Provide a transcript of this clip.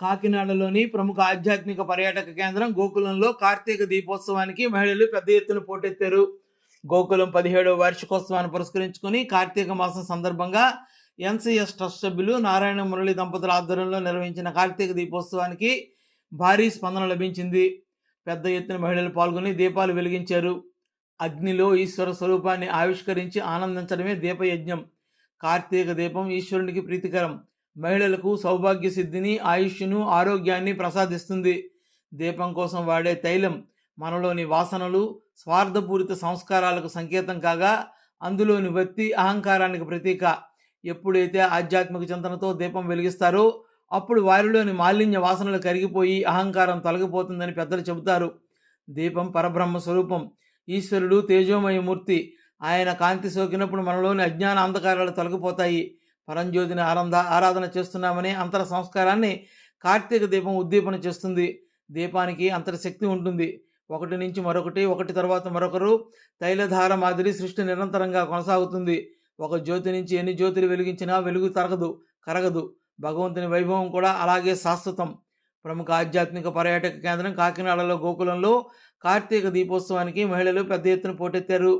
కాకినాడలోని ప్రముఖ ఆధ్యాత్మిక పర్యాటక కేంద్రం గోకులంలో కార్తీక దీపోత్సవానికి మహిళలు పెద్ద ఎత్తున పోటెత్తారు. గోకులం పదిహేడవ వార్షికోత్సవాన్ని పురస్కరించుకుని కార్తీక మాసం సందర్భంగా ఎన్సిఎస్ ట్రస్ట్ సభ్యులు నారాయణ మురళి దంపతుల ఆధ్వర్యంలో నిర్వహించిన కార్తీక దీపోత్సవానికి భారీ స్పందన లభించింది. పెద్ద ఎత్తున మహిళలు పాల్గొని దీపాలు వెలిగించారు. అగ్నిలో ఈశ్వర స్వరూపాన్ని ఆవిష్కరించి ఆనందించడమే దీపయజ్ఞం. కార్తీక దీపం ఈశ్వరునికి ప్రీతికరం. మహిళలకు సౌభాగ్య సిద్ధిని ఆయుష్ను ఆరోగ్యాన్ని ప్రసాదిస్తుంది. దీపం కోసం వాడే తైలం మనలోని వాసనలు స్వార్థపూరిత సంస్కారాలకు సంకేతం కాగా అందులోని వ్యక్తి అహంకారానికి ప్రతీక. ఎప్పుడైతే ఆధ్యాత్మిక చింతనతో దీపం వెలిగిస్తారో అప్పుడు వారిలోని మాలిన్య వాసనలు కరిగిపోయి అహంకారం తొలగిపోతుందని పెద్దలు చెబుతారు. దీపం పరబ్రహ్మ స్వరూపం ఈశ్వరుడు తేజోమయ మూర్తి ఆయన కాంతి సోకినప్పుడు మనలోని అజ్ఞాన అంధకారాలు తొలగిపోతాయి. పరంజ్యోతిని ఆనంద ఆరాధన చేస్తున్నామని అంతర సంస్కారాన్ని కార్తీక దీపం ఉద్దీపన చేస్తుంది. దీపానికి అంతర్శక్తి ఉంటుంది. ఒకటి నుంచి మరొకటి ఒకటి తర్వాత మరొకరు తైలధార మాదిరి సృష్టి నిరంతరంగా కొనసాగుతుంది. ఒక జ్యోతి నుంచి ఎన్ని జ్యోతులు వెలిగించినా వెలుగు తరగదు కరగదు. భగవంతుని వైభవం కూడా అలాగే శాశ్వతం. ప్రముఖ ఆధ్యాత్మిక పర్యాటక కేంద్రం కాకినాడలో గోకులంలో కార్తీక దీపోత్సవానికి మహిళలు పెద్ద ఎత్తున పోటెత్తారు.